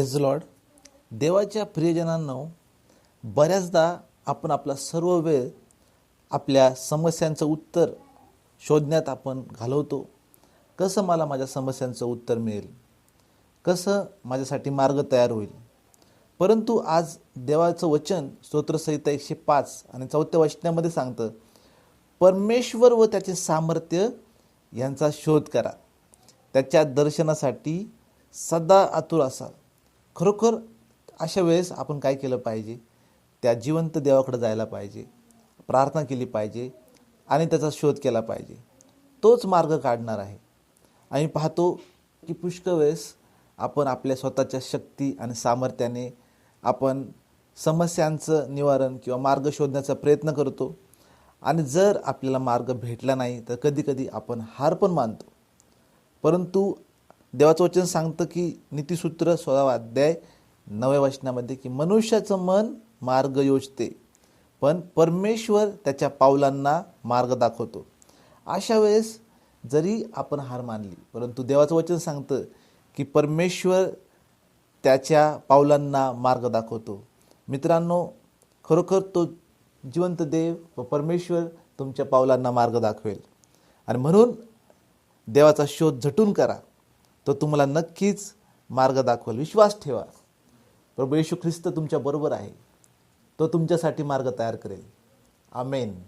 Praise Lord देवाच्या प्रियजनांनो बऱ्याचदा आपण आपला सर्व वेळ आपल्या समस्यांचं उत्तर शोधण्यात आपण घालवतो. कसं मला माझ्या समस्यांचं उत्तर मिळेल? कसं माझ्यासाठी मार्ग तयार होईल? परंतु आज देवाचं वचन स्तोत्रसहिता एकशे पाच आणि चौथ्या वचनामध्ये सांगतं परमेश्वर व त्याचे सामर्थ्य यांचा शोध करा. त्याच्या दर्शनासाठी सदा आतुर असाल. खरोखर अशा वेळेस आपण काय केलं पाहिजे? त्या जिवंत देवाकडे जायला पाहिजे. प्रार्थना केली पाहिजे आणि त्याचा शोध केला पाहिजे. तोच मार्ग काढणार आहे. आम्ही पाहतो की पुष्कळ वेळेस आपण आपल्या स्वतःच्या शक्ती आणि सामर्थ्याने आपण समस्यांचं निवारण किंवा मार्ग शोधण्याचा प्रयत्न करतो. आणि जर आपल्याला मार्ग भेटला नाही तर कधीकधी आपण हार पण मानतो. परंतु देवाचं वचन सांगतं की नीतिसूत्र सोळावा अध्याय नव्या वचनामध्ये की मनुष्याचं मन मार्ग योजते पण परमेश्वर त्याच्या पावलांना मार्ग दाखवतो. अशा वेळेस जरी आपण हार मानली परंतु देवाचं वचन सांगतं की परमेश्वर त्याच्या पावलांना मार्ग दाखवतो. मित्रांनो खरोखर तो जिवंत देव व परमेश्वर तुमच्या पावलांना मार्ग दाखवेल. आणि म्हणून देवाचा शोध झटून करा. तो तुम्हाला नक्कीच मार्ग दाखवेल. विश्वास ठेवा. प्रभू येशू ख्रिस्त तुमच्या बरोबर आहे. तो तुमच्यासाठी मार्ग तयार करेल. आमेन.